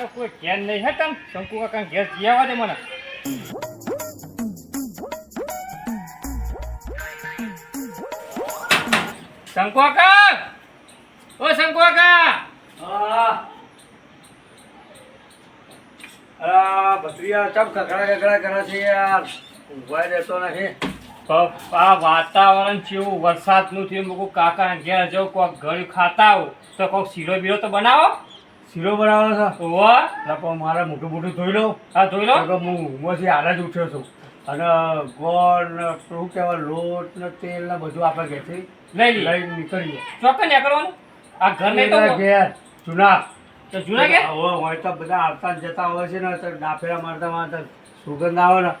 મારો કોઈ ઘેર નહીં હે તમ. શંકુ કાકા ઘેર આવવા દે મને. શંકુ કાકા! ઓ શંકુ કાકા! અલા ભત્રીયા ચમ કકડા કકડા કરે છે યાર. ઊંઘવાય દેતો નથી. આ વાતાવરણ કેવું વરસાદનું થયું મૂકું કાકા ઘેર જાઉં કોક ઘર ખાતા આવું તો કોક શીરો બીરો તો બનાવો. શીરો બનાવવાનો છે. ઓવા પણ મારે મોટું મોટું ધોઈ લો હા ધોઈ લો. તો હું ઊંઘમાંથી હાલ જ ઉઠ્યો છું. અને ગોળ ને શું કહેવાય લોટ ને તેલ ને બધું આપણે ઘેરથી લઈ લઈ નીકળીએ. ચોક્કસ નીકળવાનું આ ઘર નહીં તો ઘેર જૂના. તો જૂના કે હવે હોય તો બધા આવતા જતા હોય છે ને તો ડાફેરા મારતા મારતા સુગંધ આવે ને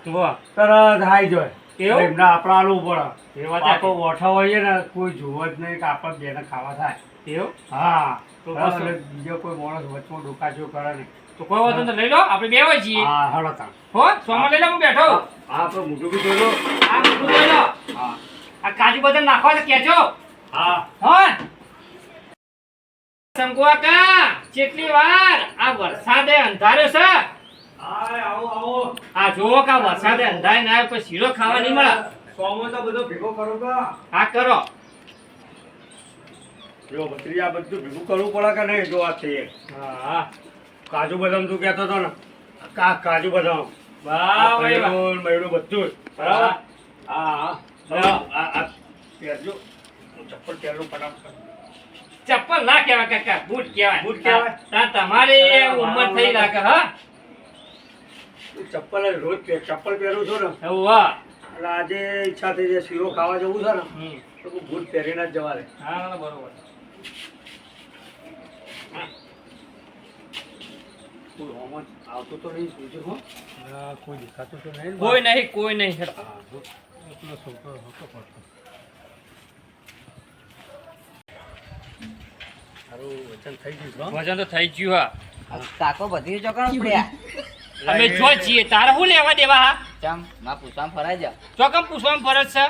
તરત હાઈ જાય. એવું? એમને આપણે આલવું પડે એ વાત આખો ઓઠા હોઈએ ને કોઈ જોવે જ નહીં કે આપણે બેને ખાવા થાય. એવું હા. તો તો બસ. બીજો કોઈ માણસ વચમાં ડોકાચો કરે નહીં. તો કોઈ વાંધો નહીં, લઈ લો. આપણે બે હોય છીએ. હા હળો તાણ. હો સોમાં લઈ લો હું બેઠો હા આપણે મોટું બી જોઈ લો. આ બધું લઈ લો. હા. આ કાજુ બદામ નાખવા તો કેજો. હા. હો. શંકુઆકા કેટલી વાર આ વરસાદે અંધારે છે. આવો આવો. આ જુઓ કે વરસાદે અંધારે ના આવ્યો કોઈ શીરો ખાવા નહીં મળે. સોમો તો બધો ભેગો કરો આ કરો. જો ભત્રીજા આ બધું ભેગું કરવું પડે કે નહીં જો આ છે. હા. કાજુ બદામ તું કહેતો હતો ને કા કાજુ બદામ. મયુર મયુર બધું. બરાબર. હા હા. પહેરજો. ચપ્પલ પહેરું ફટાફટ ચપ્પલ ના કહેવાય કાકા બૂટ કહેવાય. બૂટ કહેવાય? તમારી ઉંમર થઈ લાગે હા. ચપ્પલ રોજ ચપ્પલ પહેરું છું ને. એવું હા. એટલે આજે ઈચ્છા થઈ જાય શીરો ખાવા જવું છે ને. તો બૂટ પહેરીને જ જવા દે. હા બરોબર. આવતો તો નહીં જોજો હો કોઈ દેખાતું તો નહીં. કોઈ નહીં કોઈ છોકરો હતો પડતો. થઈ ગયું? વજન તો થઈ ગયું હા. કાકો બધી ચોકણ પડ્યા અમે જો છીએ તારે શું લેવા દેવા હા? ચમમાં પૂછવામાં ફરાય જા ચોકમ પૂછવામાં ફરજ છે?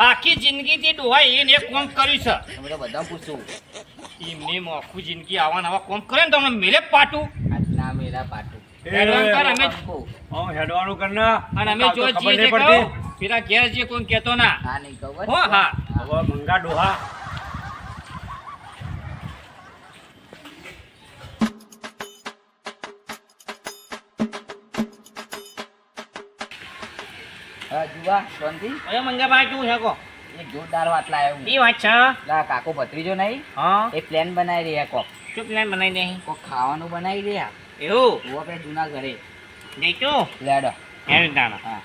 આખી જિંદગીથી ડોહા એને એક કોમ કર્યું છે. તમે બધા પૂછું એમને આખું જિંદગી આવા નવા કોમ કરે ને તમને મેલે પાટું. ના મેલા પાટું. હેડવાન કર અમે પાકું. હું હેડવાનું કર ને. અને અમે જો કહું પેલા ઘેર જે કોઈ કહેતો ના. હા નહીં હા. હવે મંગા ડોહા. હા શાંતિ અરે મંગાભાઈ તું હે કો? એક જોરદાર વાત લાવ્યો એ વાત છે? લા કાકો ભત્રીજો નહીં. હા. એ પ્લાન બનાવી રહ્યા કોક. શું પ્લાન બનાવી દે કોક ખાવાનું બનાવી રહ્યા. એવું? હું આપણે જૂના ઘરે. દેખો લેડો. એમ તાણા હા.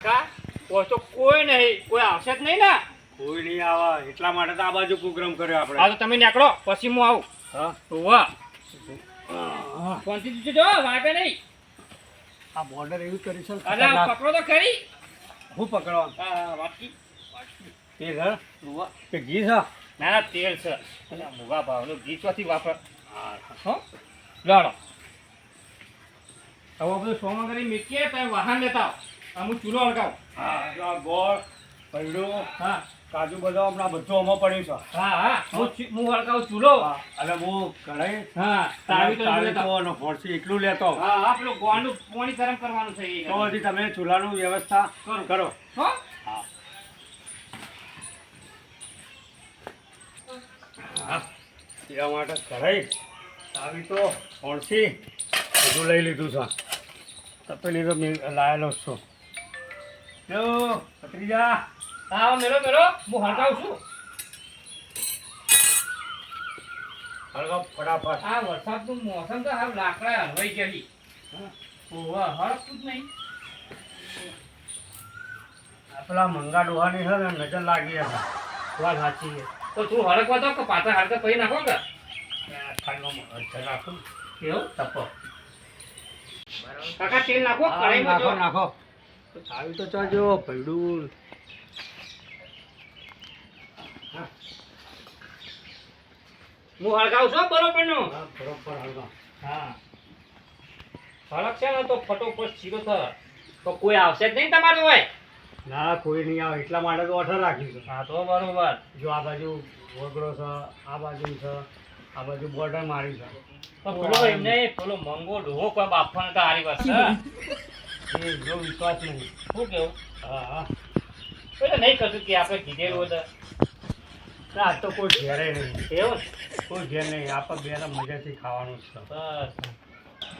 કા? કોઈ તો કોઈ નહીં. કોઈ આવશે જ નહીં ને? કોઈ નહીં આવે. એટલા માટે તો આ બાજુ પ્રોગ્રામ કર્યો હા આપણે તો તમે નીકળો. પછી હું આવું. હા. વાહ. હા. શાંતિથી જો વાગે નહીં. આ બોર્ડર એવી કરી છે અલા પકડો તો ખરી. હું પકડવા હા વાટકી. તે ઘર રૂવા કે ઘી છે? ના ના તેલ છે. અને મુગા ભાવનો ઘી ચોથી વાપર. હો લાડો. હવે બધું સોમાં કરી મૂકીએ તમે વાહન લેતા આવો. હું ચૂલો અડકાવ હા ગોળ પૈડું હા. કાજુ બદામ હમણાં બધું અમો પડ્યું છે. હા હા. હું. હું ચૂલો અને હું કઢાઈ હા તાવી તાવી. તો અને એટલું લેતો. હા હા પેલું ગોળનું પાણી ગરમ કરવાનું છે એ. તો હજી તમે ચૂલાનું વ્યવસ્થા કરો. હો. હા. હા. માટે કઢાઈ તાવી તો ફોડસી બધું લઈ લીધું છે. તપેલી તો લાયેલો છું. જો ભત્રીજા. હા મેળો મેળો. હું હળગાવું છું. હળગાવ ફટાફટ. આ વરસાદનું મોસમ તો હાલ લાકડા હલવાઈ ગયેલી. ઓવા હળકતું જ નહીં. પેલા મંગા ડોહાની છે ને નજર લાગી હશે. વાત સાચી છે. તો તું હળકવા કે પાછા હળકે પછી નાખો કે? ખાંડનો મરચાં નાખું એવું? તપો. કાકા તેલ નાખો કઢાઈમાં નાખો જો. નાખો. આવી તો ચાજો ભૈડું હું હળગાવું છું બરોબરનું હા બરોબર હળગાવ. હા. હળગશે ને તો ફટોફટ શીરો થશે તો કોઈ આવશે જ નહીં તમારું હોય. ના કોઈ નહીં આવે. એટલા માટે તો ઓઠર રાખ્યું છે. હા તો બરોબર. જો આ બાજુ વગડો છે આ બાજુ છે આ બાજુ બોર્ડર મારી છે. તો પેલો એમને પેલો મંગો ડોહો કોઈ બાપવાનો તો હારી વાત છે એ જો વિશ્વાસ નહીં. શું કેવું? હા હા. એટલે નહીં કશું કે આપણે કીધેલું હતું. ના આ તો કોઈ ઘેરે નહીં. એવું કોઈ ઘેર નહીં. આપણે બેના મજાથી ખાવાનું છે. બસ.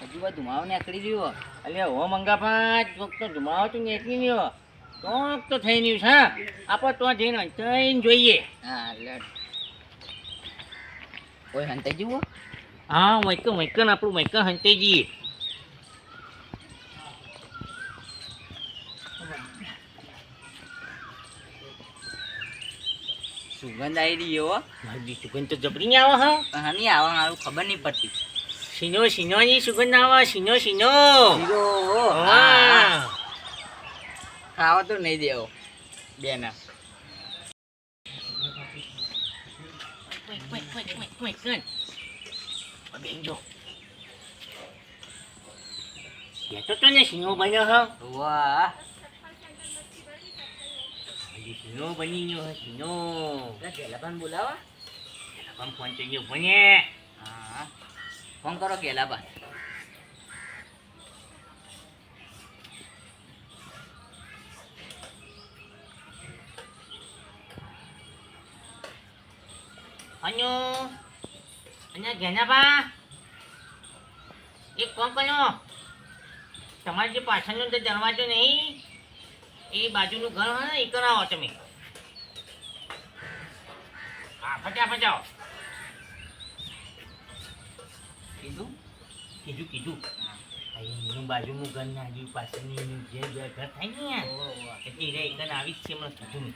હજુ બધું ધુમાવો નીકળી ગયો. અલ્યા હો મંગા પાંચ કોક તો ધુમાવો તો નીકળી ગયો. કોક તો થઈ ગયું છે આપણે તો જઈને અંતાઈને જોઈએ. હા એટલે. કોઈ હંતાઈ જુઓ હા? મૈકન મૈકન આપણું મૈકન હંતાઈ જઈએ. સુગંધ આવી રહી હો. હજી સુગંધ તો જબરી નહીં આવે હા? હા નહીં આવે મારું ખબર નહીં પડતી. સિંહો સીનો ની સુગંધ આવે સીનો સીનો હા. ખાવા તો નહીં દેવો બેના. બેન જો. તો તને સિંહો બન્યો હા? વાહ. હજી સિંહો બની ગયો હે સિંહો ગેલાબાન બોલાવા ગેલાબાન ફોન થઈ ગયો ભણે હા ફોન કરો ગેલાબાન અન્યો અહીંયા ગેનાબા એક કોમ કર્યો તમારે જે પાછળનો જે દરવાજો નહીં એ બાજુનું ઘર હોય ને એ કરાવો તમે. હા ફટાફટ જાઓ કીધું? કીધું કીધું. એનું બાજુનું ઘર ને આજુ પાછળની જે ઘર થાય ને એટલી રે એકદમ આવી જ છે મને કીધું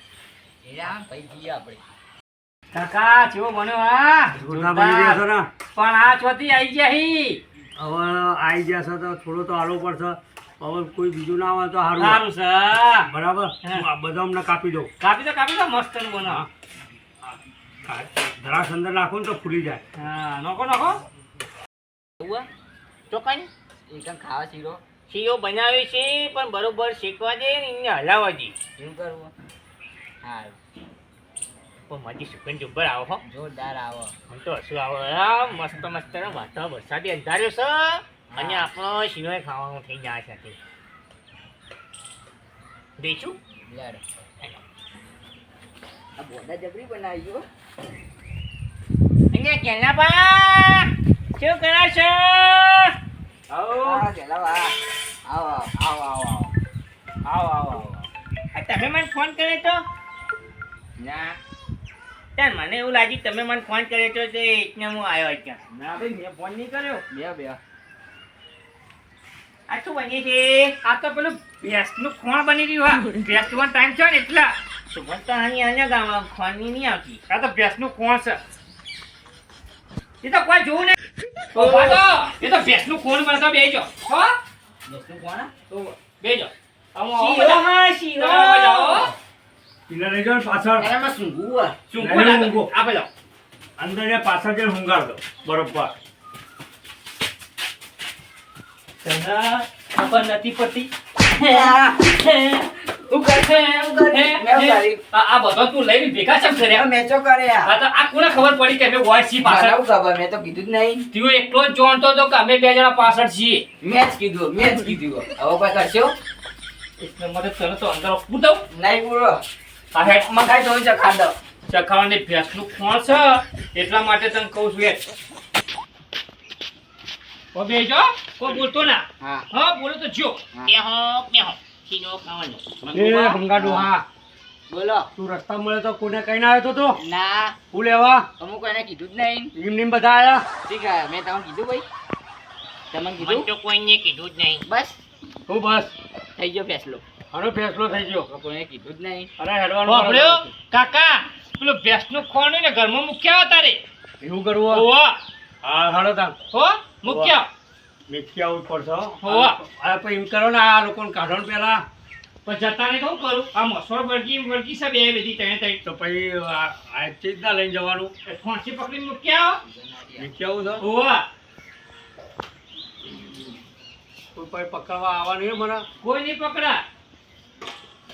એરા ભાઈ જઈએ આપણે. કાકા જેવો બન્યો હા? પણ આ ચોથી આવી ગયા હી. હવે આવી જશે તો થોડો તો હાલવો પડશે. હવે કોઈ બીજું ના આવે તો સારું સારું છે બરાબર? આ બધા અમને કાપી દો કાપી દો કાપી દો મસ્ત બનો દ્રાક્ષ અંદર નાખો ને તો ફૂલી જાય. હા નાખો નોખો. તો કઈ એકદમ ખાવા શીરો? શીરો બનાવે છે પણ બરોબર શેકવા દે ને એને હલાવવા દે. શું કરવું? હા પણ મારી સુગંધ જબ્બર આવો હો. જોરદાર આવો. મને તો હસું આવો. મસ્ત મસ્ત ને વરસાદી અંધાર્યો છે. અને આપણો શીરો ખાવાનું થઈ જાય છે સાથે બેચું આ બોડા જબરી બનાવી ગયો. અહીંયા કેના બા! શું કરો છો? આવો. કેલા આવો આવો આવો આવો આવો. આવો આ તમે મને ફોન કર્યો તો? ના. ત્યાં મને એવું લાગ્યું તમે મને ફોન કર્યો તો તે એટલે હું આવ્યો અત્યારે ના ભાઈ મેં ફોન નહીં કર્યો. બે બે. આ શું બની છે? આ તો પેલું ભેંસનું ખોણ બની રહ્યું હા. ભેંસનો ટાઈમ છે ને એટલા. સુગંધ તો અહીં અહીંયા ગામમાં ખોની નહીં આવતી. આ તો ભેંસનું ખોણ છે. એ તો કોઈ જોવું નહીં. એ તો ભેંસનું ખોણ બને તો બેજો હો? બેસનું કોણ બેજો આવું આવો હા શીરો. તમે બધા હો. એને લઈ જાઓ ને પાછળ. એનામાં સૂંઘવું હોય? શું નહીં, કોણ આ ઊંઘો. તો? આ અંદર પાછળ જે હુંગાર દો બરોબર. તને ખબર નથી પડતી. મેં. આ આ બધો તું લઈને ભેગા ચમ કર્યા મેચો કરે આ તો આ કોને ખબર પડી કે અમે છીએ પાછળ? ખબર? મેં તો કીધું જ નહીં. તું એકલો જ જાણતો કે અમે બે જણા પાછળ છીએ. મેચ કીધું મેચ કીધું. હવે કોઈ કરશો? એટલે મને તને તો અંદર દઉં. નહીં પૂરો. આ મકાઈ તો છે દઉં. ચખાવાની ભેંસનું ખોણ છે. એટલા માટે તને કહું છું ઓ બેજો કો બોલતો ના. હા. હા બોલો તો જો હા. બેહો બેહો ખીનો ખાવાનો. એ ભંગાડું હા. બોલો. તું રસ્તા મળે તો કોને કઈ ના આવ્યો તો ના. હું લેવા? અમુક એને કીધું જ નહીં. નિમ નિમ બધા આયા? ઠીક છે મેં તમને કીધું ભાઈ. તમને મને કીધું તો કોઈને કીધું જ નહીં. બસ. હું બસ. થઈ ગયો ફેસલો. આનો ફેસલો થઈ ગયો. કોઈને કીધું જ નહીં. અરે હેડવાનો બાપડ્યો કાકા પેલો ભેંસનું ખોણ હોય ને ઘરમાં મૂક્યા હતા રે એવું કરવું હોવા. હા હાડો તા હો? મૂક્યા મેથી આવું પડશે. હોવા. આ પછી એમ કરો ને આ લોકોને કાઢો પેલા. પણ જતાને કહું કરું? આ મસોર વળગી વળગી છે બે બધી તો પછી આ આ ચીજ ના લઈને જવાનું. ફોનથી પકડીને મૂક્યા મેથી આવું છે? હોવા. કોઈ પકડવા આવવાનું નહીં મને? કોઈ નહીં પકડા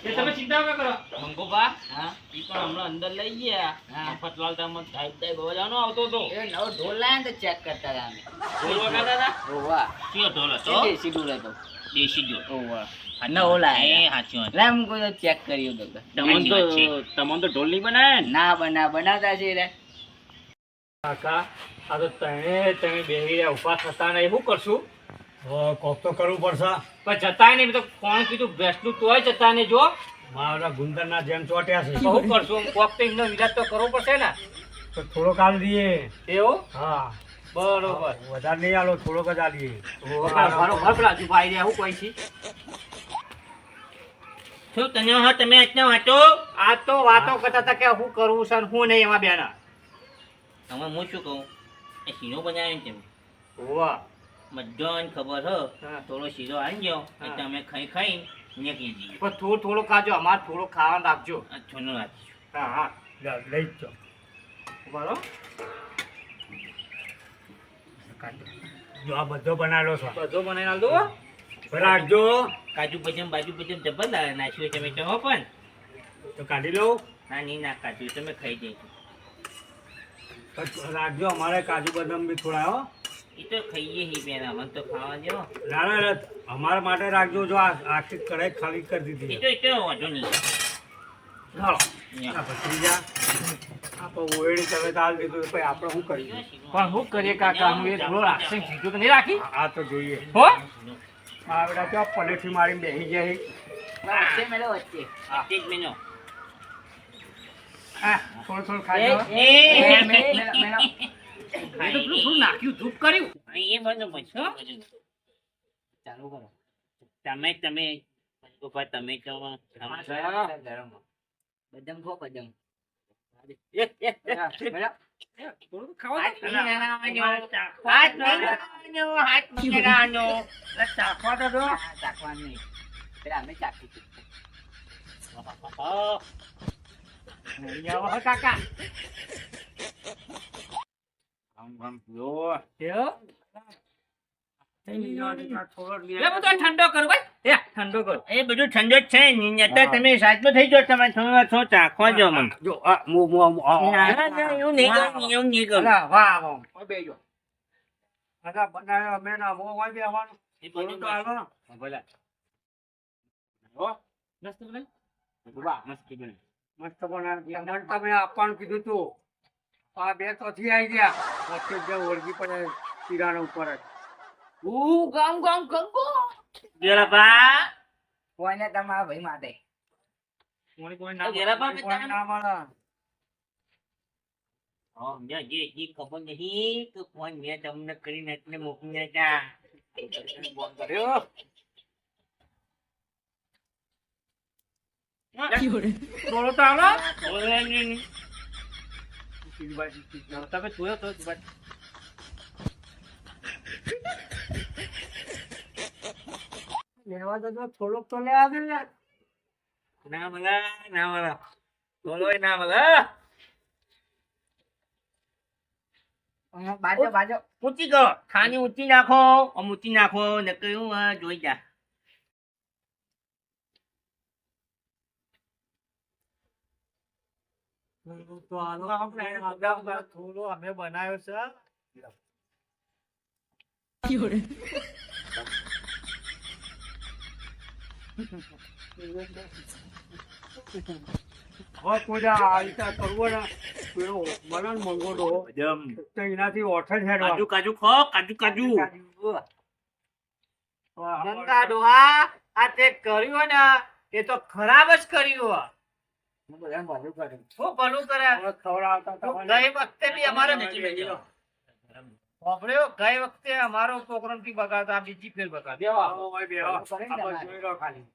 એ તમે ચિંતા ન કરો. મંગુભા હા. ઈ પણ હમણાં અંદર લઈ ગયા. મફતલાલ તમને ધાઈ ધાઈ બજાવવાનો આવતો હતો. એ નવો ઢોલ લાયા તો ચેક કરતા હતા અમે. ઢોલ વગાડતા હતા? ઓવા. કયો ઢોલ હતો? દેશી ઢોલ હતો. દેશી ઢોલ. ઓવા. નવો લાયા. એ સાચી હું કોઈ ચેક કર્યું તો. તમને તો તમને તો ઢોલ નહીં બનાવે ના? બના બનાવતા છે રે. કાકા આ તો તમે તમે બેહી રહ્યા ઊભા થતા નહીં. શું કરશું? કોક તો કરવું પડશે. પણ જતા નહીં મેં તો કોણ કીધું ભેંસનું તોય જતા નહીં જો. મારા ગુંદરના જેમ ચોટ્યા છે. બહુ કરશું? કોક તો એમનો વિરાટ તો કરવો પડશે ને. તો થોડો કાલ દઈએ. એવો? હા. બરોબર. વધારે નહીં આલો થોડોક જ આલીએ. બરોબર પેલા હજુ ભાઈ રહ્યા શું કોઈ છે. શું તને હા તમે આજના વાંચો? આ તો વાતો કરતા હતા કે શું કરવું છે શું નહીં એમાં બેના. તમે હું શું કહું? એ સીનો બનાવ્યો ને તમે. વાહ બધાને ખબર હ થોડો શીરો આવી ગયો અમે ખાઈ ખાઈ નીકળી જઈએ. પણ થોડું થોડું ખાજો અમારે થોડું ખાવાનું રાખજો. છોનો રાખીશું હા હા. લઈ જ બરો જો આ બધો બનાવેલો છે. બધો બનાવી નાખજો રાખજો. કાજુ બદામ બાજુ બદામ જબર ના- નાખ્યું તમે તો હો પણ. તો કાઢી લો. ના નહીં ના કાજુ તમે ખાઈ જઈશું. રાખજો અમારે કાજુ બદામ બી થોડા હો. એ તો ખાઈએ હી બેન અમને તો ખાવા દો ના ના ના, અમારા માટે રાખજો જો આ આખી કઢાઈ ખાલી કરી એ દીધી તો એ તો વાંધો નહીં. હાલો. ભત્રીજા આ તો તમે તો હાલ દીધું પછી આપણે શું કરીએ? પણ શું કરીએ કાકા હું એ થોડો રાખશે સીધું તો નહીં રાખી? આ તો જોઈએ. હો? આ બેટા તો પલેઠી મારીને બેસી જાય વચ્ચે મેલો વચ્ચે. એક જ મેનો. હા થોડું થોડું એ, ખાજો એ, એ, મેલો, મેલો, મેલો. એ તો પેલું થોડું નાખ્યું ધૂપ કર્યું. એ બધું પછી ચાલુ કરો. તમે તમે તમે કહો ગરમ ખો બદામ. કાકા આમ આમ જો. એવું? થોડો લે બધો ઠંડો કર ઠંડો કરો એ બધું ઠંડો જ છે તમે સાચો થઈ જાઓ તમે છો ચાખવા જો મને મુ મુ એવું નહીં એવું નહીં. વાહ વાહ બેજો અમે ના મો એ બધું બને વાહ, મસ્ત બને. મસ્ત બનાવ્યો તમે આપવાનું કીધું તું આ બે તો થી આવી ગયા. વચ્ચે જે ઓળખી પડે કિરાણા ઉપર જ. હું ગામ ગામ ગંગો ગેલાબા. કોઈને તમારા ભાઈ માટે કોણી કોઈ ના ગેલાબા કોઈ તમે? ના મળે હા, જે જે જે ખબર નહીં કે કોણ મેં તમને કરીને એટલે મોકલ્યા હતા. કર્યો થોડો તો આલો બોલે નહીં. તમે જોયો તો લેવા તો થોડોક તો લેવા દે ના મળે, ના મળે. બોલોય ના મળે. બાજો બાજો ઊંચી કરો ખાની ઊંચી નાખો આમ ઊંચી નાખો ને કયું જોઈ જા તો આનો છે ને એનાથી ઓઠ જ કાજુ કાજુ ખો કાજુ કાજુ ગંગા ડોહા આ તે કર્યું ને, એ તો ખરાબ જ કર્યું શું ભલું કરે? ખવડાવતા ગઈ વખતે બી અમારે વાપર્યો? ગઈ વખતે અમારો પ્રોગ્રામથી બગાડતા આ બીજી ફેર બગાડ દેવા આવો હોય બેહો. આપણે જોઈ લો ખાલી.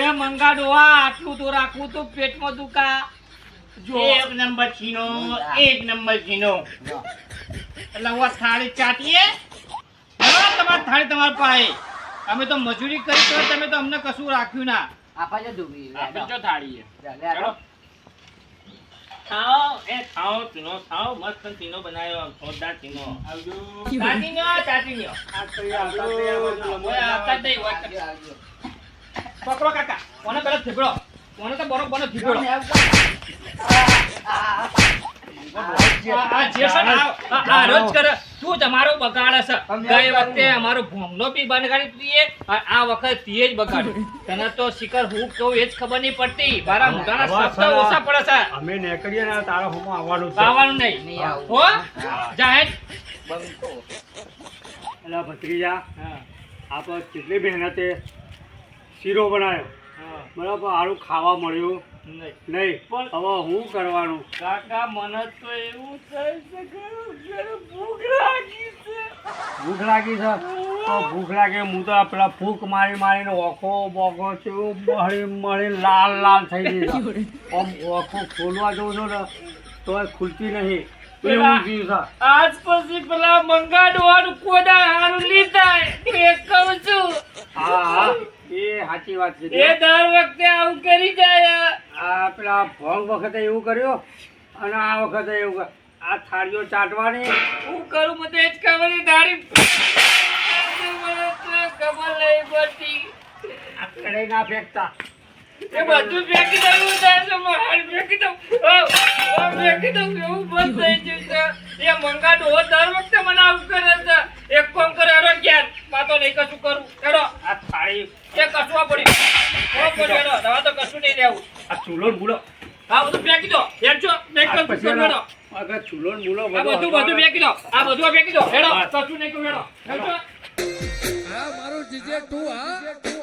એ મંગા આટલું તો રાખવું તો પેટમાં દુખા. જો. એક નંબર છીનો એક નંબર છીનો એટલે હું થાળી ચાટીએ. તમારી થાળી તમારી પાસે. અમે તો મજૂરી કરી તો તમે તો અમને કશું રાખ્યું ના. આપા જો ડૂબી આપી જો થાળી લે, લે, લે. ખાઓ એ ખાઓ ચીનો ખાઓ મસ્ત ચીનો બનાવ્યો જોરદાર ચીનો ચાચીનો ચાટીનો આવતા આવતા. આવજો, આવજો. પકડો કાકા કોને પેલા થીપડો કોને તો બરોબર થીપડો આ આ જે છે ને, આ- આ- આ રોજ કરે. તું તમારો બગાડે છે. ગઈ વખતે અમારો ભોંગનો બી બગાડી દીએ આ આ વખત તીએ જ બગાડ્યું. તને તો શિખર હું કહું એ જ ખબર નહીં પડતી. મારા મોઢાના શબ્દ ઓછા પડે છે. અમે નીકળીએ ને તારા હું આવવાનું આવવાનું નહીં. હો? જાહેર. એટલે ભત્રીજા હા. આપણે કેટલી મહેનતે શીરો બનાવ્યો. બરાબર સારું ખાવા મળ્યું. નહીં. નહીં પણ- હવે હું કરવાનું? કાકા મને તો એવું થાય છે કે ભૂખ લાગી છે. ભૂખ લાગી છે? તો ભૂખ લાગે હું તો પેલા ફૂંક મારી મારીને ઓખો બોખો છે મળી મળી લાલ લાલ થઈ ગઈ આમ ઓખો ખોલવા જઉં છું ને તો ખુલતી નહીં. આજ પછી પેલા મંગાડવાનું કોદા હારું લીધા એ કહું છું. હા હા. એ સાચી વાત છે. એ દર વખતે આવું કરી જાય. આ પેલા ભોંગ વખતે એવું કર્યું અને આ વખતે એવું આ થાળીઓ ચાટવાની. હું કરું મને જ ખબર તો ખબર નહીં પડતી. ના ફેંકતા. એ બધું ફેંકી દઉં થાય છે ફેંકી દઉં. ઓ, ઓ, ફેંકી દઉં એવું બંધ થઈ ગયું છે. એ મંગાડો દર વખતે મને આવું કરે છે. એક કામ કરે હેડો ક્યાં વાતો નહીં કશું કરું. હેડો. આ થાળી. એ કસવા પડી. ઓ પડી દવા તો કશું નહીં લેવું આ ચૂલો ને આ બધું ફેંકી દો. હેડજો નહીં આ કશું પછી કરું ચૂલો ને આ બધું બધું ફેંકી દો. આ બધું ફેંકી દો. હેડો. કશું નહીં કરું હેડો. હેડજો આ મારું જીજે તું હા.